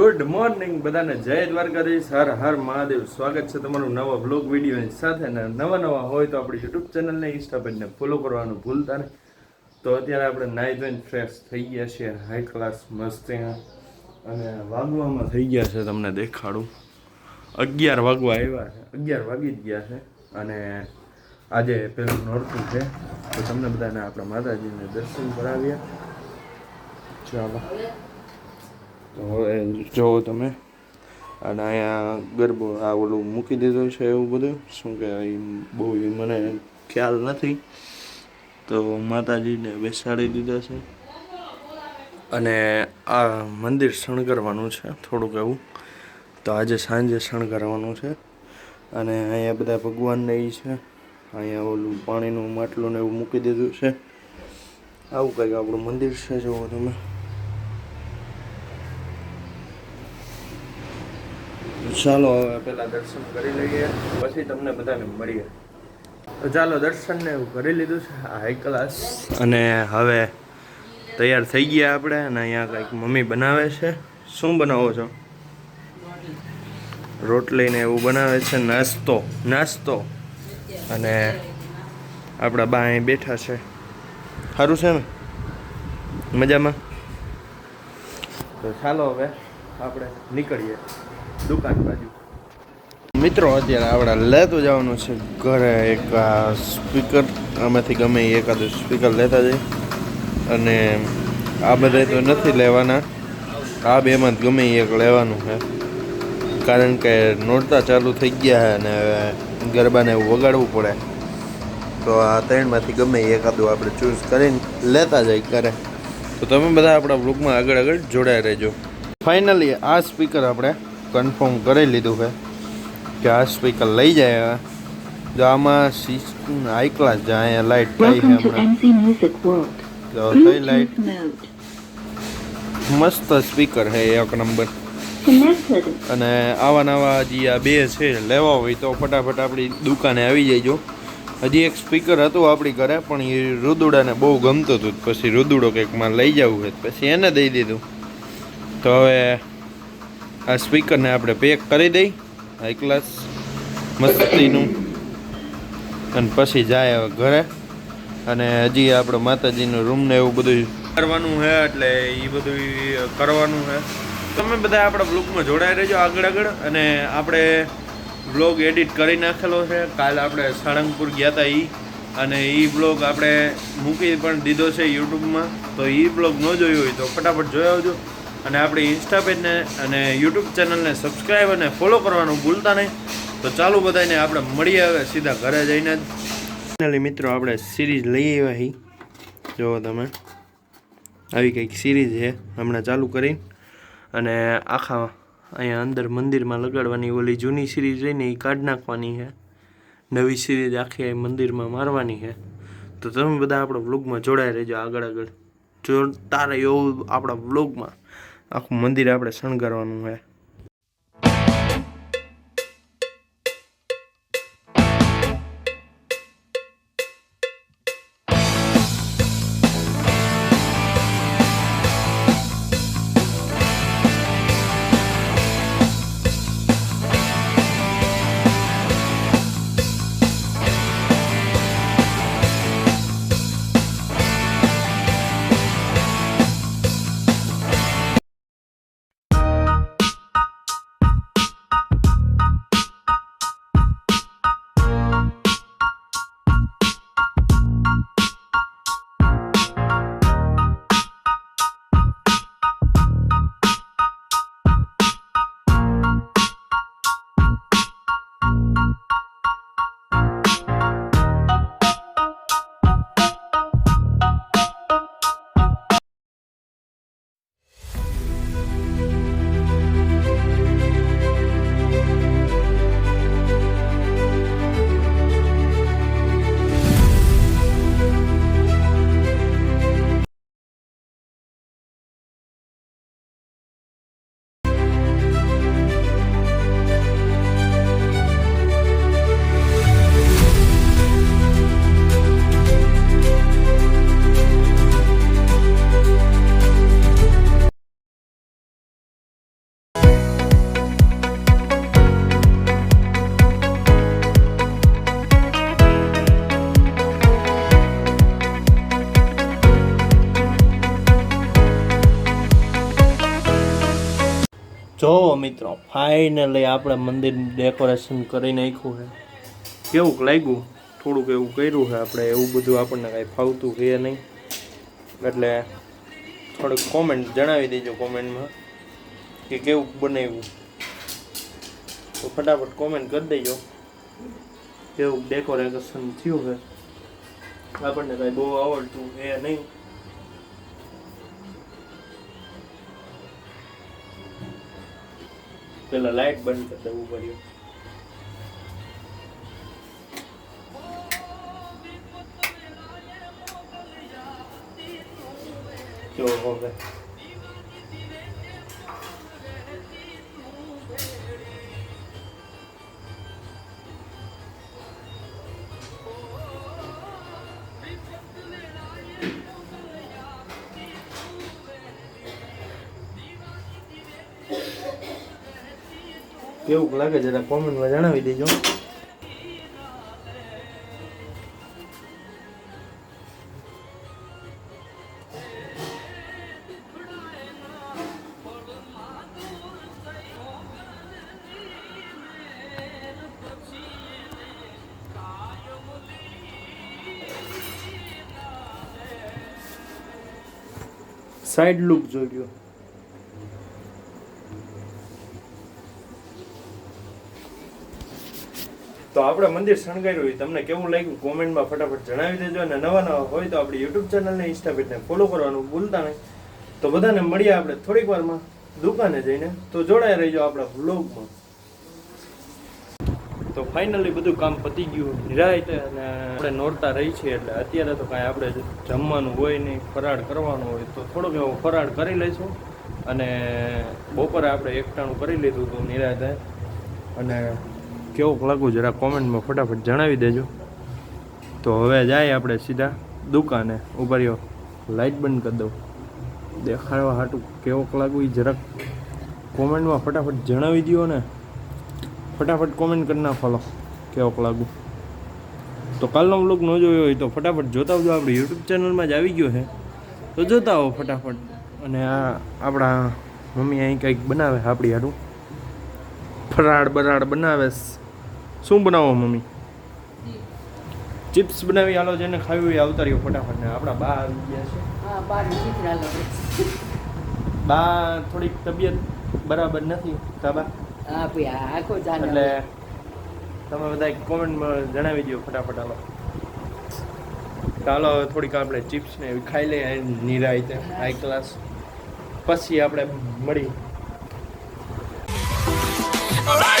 Good morning બધાને. જય દ્વારકાધીશ. હર હર મહાદેવ. સ્વાગત છે તમારું નવા બ્લોગ વિડીયોની સાથે. ને નવા નવા હોય તો આપણી યુટ્યુબ ચેનલને ઇન્સ્ટા ફોલો કરવાનું ભૂલતા નહીં. તો અત્યારે આપણે નાઈ ધોઈને ફ્રેશ થઈ ગયા છીએ. હાઈ ક્લાસ મસ્તી અને વાગવામાં થઈ ગયા છે તમને દેખાડું. અગિયાર વાગવા આવ્યા છે. અગિયાર વાગી જ ગયા છે. અને આજે પેલું નોરતું છે. તો તમને બધાને આપણા માતાજીને દર્શન કરાવ્યા ચાલો. તો હવે જુઓ તમે. અને અહીંયા ગરબો આ ઓલું મૂકી દીધું છે એવું બધું. શું કે બહુ મને ખ્યાલ નથી. તો માતાજીને બેસાડી દીધા છે. અને આ મંદિર શણગારવાનું છે, થોડુંક એવું. તો આજે સાંજે શણગારવાનું છે. અને અહીંયા બધા ભગવાનને એ છે. અહીંયા ઓલું પાણીનું માટલું ને એવું મૂકી દીધું છે. આવું કંઈક આપણું મંદિર છે જુઓ તમે. ચાલો હવે. પેલા દર્શન કરી લઈએ, પછી તમને બધાને મળીએ. તો ચાલો દર્શનને એવું કરી લીધું છે હાઈ ક્લાસ અને હવે તૈયાર થઈ ગયા આપણે, અને અહીંયા કંઈક મમ્મી બનાવે છે. શું બનાવો છો? રોટલીને એવું બનાવે છે, નાસ્તો નાસ્તો. અને આપણા બા અહીં બેઠા છે. સારું છે ને? મજામાં? તો ચાલો હવે આપણે નીકળીએ. દુકાન બાજુ. મિત્રો, અત્યારે આપણે લેતું જવાનું છે ઘરે એક સ્પીકર આમાંથી ગમે એકાદું સ્પીકર લેતા જઈએ. અને આ બધા તો નથી લેવાના. આ બેમાં જ ગમે એક લેવાનું છે. કારણ કે નોરતા ચાલુ થઈ ગયા છે અને ગરબાને વગાડવું પડે. તો આ ત્રણમાંથી ગમે એકાદું આપણે ચૂઝ કરીને લેતા જઈએ ઘરે. તો તમે બધા આપણા બ્લોગમાં આગળ આગળ જોડાઈ રહેજો. ફાઇનલી આ સ્પીકર આપણે કન્ફર્મ કરી લીધું છે કે આ સ્પીકર લઈ જાય હવે. જો આમાં સિસ્ટમ હાઈ ક્લાસ છે અહીંયા લાઇટ થઈ છે તો થઈ લાઇટ મસ્ત સ્પીકર છે એક નંબર અને આવા નવા હજી આ બે છે લેવા હોય તો ફટાફટ આપણી દુકાને આવી જઈજો હજી એક સ્પીકર હતું આપણી ઘરે પણ એ રુદુડાને બહુ ગમતું હતું. પછી રુદુડો કંઈકમાં લઈ જવું હોય પછી એને દઈ દીધું. તો હવે આ સ્પીકરને આપણે પેક કરી દઈ હાઈ ક્લાસ મસ્તીનું. અને પછી જાય હવે ઘરે. અને હજી આપણે માતાજીનું રૂમ ને એવું બધું કરવાનું છે એટલે એ બધું કરવાનું છે તમે બધા આપણા બ્લોગમાં જોડાઈ રહેજો આગળ આગળ. અને આપણે બ્લોગ એડિટ કરી નાખેલો છે. કાલે આપણે સાળંગપુર ગયા હતા એ અને એ બ્લોગ આપણે મૂકી પણ દીધો છે યુટ્યુબમાં તો એ બ્લોગ ન જોયો હોય તો ફટાફટ જોઈ આવજો. અને આપણી ઇન્સ્ટા પેજને અને યુટ્યુબ ચેનલને સબસ્ક્રાઈબ અને ફોલો કરવાનું ભૂલતા નહીં. તો ચાલુ બધાને આપણે મળીએ હવે સીધા ઘરે જઈને જ. મિત્રો, આપણે સિરીઝ લઈ આવ્યા જુઓ તમે. આવી કંઈક સિરીઝ છે. હમણાં ચાલુ કરી અને આખા અહીંયા અંદર મંદિરમાં લગાડવાની ઓલી જૂની સિરીઝ રહીને એ કાઢી નાખવાની છે. નવી સિરીઝ આખી મંદિરમાં મારવાની છે. તો તમે બધા આપણા વ્લોગમાં જોડાઈ રહેજો આગળ આગળ. જોતા રહ્યો આપણા વ્લોગમાં આખું મંદિર આપણે શણગારવાનું છે જો મિત્રો ફાઇનલી આપણે મંદિર ડેકોરેશન કરી નાખ્યું છે. કેવું લાગ્યું? થોડુંક એવું કર્યું છે આપણે, એવું બધું આપણને કાંઈ ફાવતું છે નહીં. એટલે થોડીક કોમેન્ટ જણાવી દેજો કોમેન્ટમાં કે કેવું બનાવ્યું. તો ફટાફટ કોમેન્ટ કરી દેજો. કેવું ડેકોરેશન થયું છે? આપણને કાંઈ બહુ આવડતું એ નહીં. પેલા લાઈટ બંધ કરી દેવું પડ્યું જો હવે. કેવું લાગે જરા કોમેન્ટમાં જણાવી દેજો. સાઈડ લુક જોઈ લ્યો. તો આપણે મંદિર શણગાર્યું હોય, તમને કેવું લાગ્યું? કોમેન્ટમાં ફટાફટ જણાવી દેજો અને નવા નવા હોય તો આપણી યુટ્યુબ ચેનલને ઇન્સ્ટા ફોલો કરવાનું ભૂલતા નહીં. તો બધાને મળીએ આપણે થોડીક વારમાં દુકાને જઈને. તો જોડાઈ રહીજો આપણા વ્લોગમાં તો ફાઇનલી બધું કામ પતી ગયું, નિરાયતે અને આપણે નોરતા રહી છીએ એટલે અત્યારે તો કાંઈ આપણે જમવાનું હોય નહીં, ફરાળ કરવાનું હોય તો થોડોક એવો ફરાળ કરી લઈશું. અને બપોરે આપણે એકટાણું કરી લીધું હતું નિરાયતે. અને કેવું લાગુ જરા કોમેન્ટમાં ફટાફટ જણાવી દેજો. તો હવે જાય આપણે સીધા દુકાને. ઊભા રહ્યો. લાઇટ બંધ કરી દઉં. દેખાડવા હાટું કેવોક લાગવું એ જરાક કોમેન્ટમાં ફટાફટ જણાવી દો ને. ફટાફટ કોમેન્ટ કરી નાખો કેવોક લાગુ. તો કાલનો વ્લોગ ન જોયો હોય તો ફટાફટ જોતા આવજો. આપણી યુટ્યુબ ચેનલમાં જ આવી ગયો છે. તો જોતા આવો ફટાફટ. અને આ આપણા મમ્મી અહીં કંઈક બનાવે આપણી હાટું. ફરાળ બરાડ બનાવે શું બનાવો મમ્મી? ચિપ્સ બનાવી આલો જેને ખાવી હોય આવતા રહ્યો ફટાફટ ને આપણા બા આવી ગયા છે બા થોડીક તબિયત બરાબર નથી. તાબા? એટલે તમે બધા કોમેન્ટમાં જણાવી દો ફટાફટ આલો ચાલો થોડીક આપણે ચિપ્સ ને એવી ખાઈ લઈએ નિરાય હાઈ ક્લાસ પછી આપણે મળી Right.